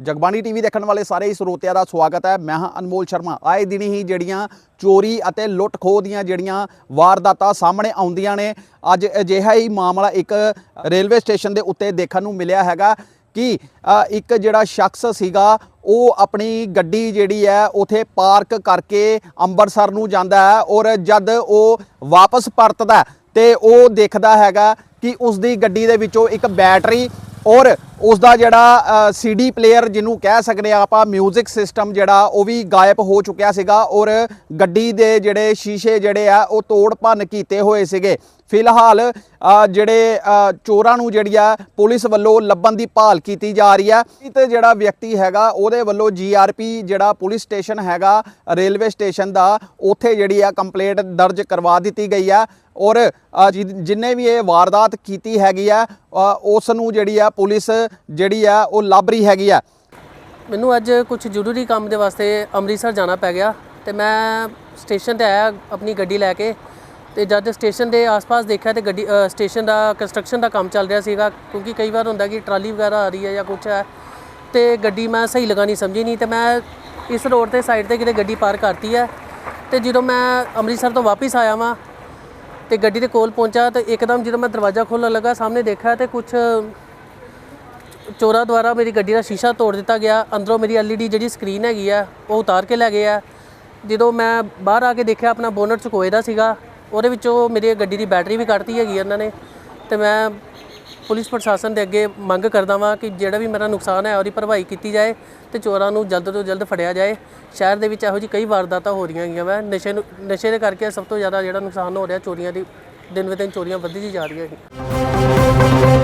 Jagbani TV ਦੇਖਣ ਵਾਲੇ ਸਾਰੇ ਹੀ ਸਰੋਤਿਆਂ ਦਾ ਸਵਾਗਤ ਹੈ। ਮੈਂ ਹਾਂ ਅਨਮੋਲ ਸ਼ਰਮਾ। ਆਏ ਦਿਨ ਹੀ ਜਿਹੜੀਆਂ ਚੋਰੀ ਅਤੇ ਲੁੱਟ ਖੋਹ ਦੀਆਂ ਜਿਹੜੀਆਂ ਵਾਰਦਾਤਾਂ ਸਾਹਮਣੇ ਆਉਂਦੀਆਂ ਨੇ, ਅੱਜ ਅਜਿਹਾ ਹੀ ਮਾਮਲਾ ਇੱਕ ਰੇਲਵੇ ਸਟੇਸ਼ਨ ਦੇ ਉੱਤੇ ਦੇਖਣ ਨੂੰ ਮਿਲਿਆ ਹੈਗਾ ਕਿ ਇੱਕ ਜਿਹੜਾ ਸ਼ਖਸ ਸੀਗਾ, ਉਹ ਆਪਣੀ ਗੱਡੀ ਜਿਹੜੀ ਹੈ, ਉਥੇ ਪਾਰਕ ਕਰਕੇ ਅੰਮ੍ਰਿਤਸਰ ਨੂੰ ਜਾਂਦਾ ਹੈ ਔਰ ਜਦ ਉਹ ਵਾਪਸ ਪਰਤਦਾ ਹੈ ਤੇ ਉਹ ਦੇਖਦਾ ਹੈਗਾ ਕਿ ਉਸ ਦੀ ਗੱਡੀ ਦੇ ਵਿੱਚੋਂ ਇੱਕ ਬੈਟਰੀ ਔਰ ਉਸ ਦਾ ਜਿਹੜਾ ਸੀਡੀ ਪਲੇਅਰ ਜਿਹਨੂੰ ਕਹਿ ਸਕਦੇ ਆ ਆਪਾਂ 뮤직 ਸਿਸਟਮ ਜਿਹੜਾ ਉਹ ਵੀ ਗਾਇਬ ਹੋ ਚੁੱਕਿਆ ਸੀਗਾ ਔਰ ਗੱਡੀ ਦੇ ਜਿਹੜੇ ਸ਼ੀਸ਼ੇ ਜਿਹੜੇ ਆ ਉਹ ਤੋੜ ਭੰਨ ਕੀਤੇ ਹੋਏ ਸੀਗੇ। ਫਿਲਹਾਲ ਜਿਹੜੇ ਚੋਰਾਂ ਨੂੰ ਜਿਹੜੀ ਆ ਪੁਲਿਸ ਵੱਲੋਂ ਲੱਭਣ ਦੀ ਭਾਲ ਕੀਤੀ ਜਾ ਰਹੀ ਹੈ ਤੇ ਜਿਹੜਾ ਵਿਅਕਤੀ ਹੈਗਾ ਉਹਦੇ ਵੱਲੋਂ ਜੀਆਰਪੀ ਜਿਹੜਾ ਪੁਲਿਸ ਸਟੇਸ਼ਨ ਹੈਗਾ ਰੇਲਵੇ ਸਟੇਸ਼ਨ ਦਾ ਉੱਥੇ ਜਿਹੜੀ ਆ ਕੰਪਲੇਂਟ ਦਰਜ ਕਰਵਾ ਦਿੱਤੀ ਗਈ ਆ ਔਰ ਅ, ਜਿ- ਜਿਨਨੇ ਵੀ ਇਹ ਵਾਰਦਾਤ ਕੀਤੀ ਹੈਗੀ ਆ ਉਸ ਨੂੰ ਜਿਹੜੀ ਆ ਪੁਲਿਸ ਜਿਹੜੀ ਆ, ਉਹ ਲੱਭ ਰਹੀ ਹੈਗੀ ਆ। ਮੈਨੂੰ ਅੱਜ ਕੁਝ ਜ਼ਰੂਰੀ ਕੰਮ ਦੇ ਵਾਸਤੇ ਅੰਮ੍ਰਿਤਸਰ ਜਾਣਾ ਪੈ ਗਿਆ ਤੇ ਮੈਂ ਸਟੇਸ਼ਨ ਤੇ ਆਇਆ, ਆਪਣੀ ਗੱਡੀ ਲੈ ਕੇ ਤੇ ਜਦ ਸਟੇਸ਼ਨ ਦੇ ਆਸ-ਪਾਸ ਦੇਖਿਆ ਤੇ ਗੱਡੀ ਸਟੇਸ਼ਨ ਦਾ, ਕੰਸਟਰਕਸ਼ਨ ਦਾ ਕੰਮ ਚੱਲ ਰਿਹਾ ਸੀਗਾ ਕਿਉਂਕਿ ਕਈ ਵਾਰ ਹੁੰਦਾ ਕਿ ਟਰਾਲੀ ਵਗੈਰਾ ਆ ਰਹੀ ਹੈ ਜਾਂ ਕੁਝ ਹੈ ਤੇ ਗੱਡੀ ਮੈਂ ਸਹੀ ਲਗਾਣੀ ਸਮਝੀ ਨਹੀਂ ਤੇ ਮੈਂ ਇਸ ਰੋਡ ਤੇ ਸਾਈਡ ਤੇ ਕਿਤੇ ਗੱਡੀ ਪਾਰ ਕਰਤੀ ਹੈ ਤੇ ਜਦੋਂ ਮੈਂ ਅੰਮ੍ਰਿਤਸਰ ਤੋਂ ਵਾਪਸ ਆਇਆ ਵਾਂ ਤੇ ਗੱਡੀ ਦੇ ਕੋਲ ਪਹੁੰਚਾ ਤੇ ਇੱਕਦਮ ਜਦੋਂ ਮੈਂ ਦਰਵਾਜ਼ਾ ਖੋਲ੍ਹਣ ਲੱਗਾ, ਸਾਹਮਣੇ ਦੇਖਿਆ ਤੇ ਕੁਝ ਚੋਰਾਂ ਦੁਆਰਾ ਮੇਰੀ ਗੱਡੀ ਦਾ ਸ਼ੀਸ਼ਾ ਤੋੜ ਦਿੱਤਾ ਗਿਆ। ਅੰਦਰੋਂ ਮੇਰੀ LED ਜਿਹੜੀ ਸਕਰੀਨ ਹੈਗੀ ਆ, ਉਹ ਉਤਾਰ ਕੇ ਲੈ ਗਏ ਆ। ਜਦੋਂ ਮੈਂ ਬਾਹਰ ਆ ਕੇ ਦੇਖਿਆ, ਆਪਣਾ ਬੋਨਟ ਚੁਕੋਏ ਦਾ ਸੀਗਾ। ਉਹਦੇ ਵਿੱਚੋਂ ਮੇਰੀ ਗੱਡੀ ਦੀ ਬੈਟਰੀ ਵੀ ਕੱਢਤੀ ਹੈਗੀ ਇਹਨਾਂ ਨੇ। ਤੇ ਮੈਂ ਪੁਲਿਸ ਪ੍ਰਸ਼ਾਸਨ ਦੇ ਅੱਗੇ ਮੰਗ ਕਰਦਾ ਵਾਂ ਕਿ ਜਿਹੜਾ ਵੀ ਮੇਰਾ ਨੁਕਸਾਨ ਹੈ, ਉਹਦੀ ਭਰਵਾਈ ਕੀਤੀ ਜਾਏ ਤੇ ਚੋਰਾਂ ਨੂੰ ਜਲਦ ਤੋਂ ਜਲਦ ਫੜਿਆ ਜਾਏ। ਸ਼ਹਿਰ ਦੇ ਵਿੱਚ ਇਹੋ ਜਿਹੀ ਕਈ ਵਾਰਦਾਤਾਂ ਹੋ ਰਹੀਆਂ ਹੈਗੀਆਂ ਵਾ। ਨਸ਼ੇ ਨੂੰ, ਨਸ਼ੇ ਦੇ ਕਰਕੇ ਸਭ ਤੋਂ ਜ਼ਿਆਦਾ ਜਿਹੜਾ ਨੁਕਸਾਨ ਹੋ ਰਿਹਾ, ਚੋਰੀਆਂ ਦੀ, ਦਿਨ ਬ ਦਿਨ ਚੋਰੀਆਂ ਵੱਧਦੀ ਜਾ ਰਹੀਆਂ ਹੈਗੀਆਂ।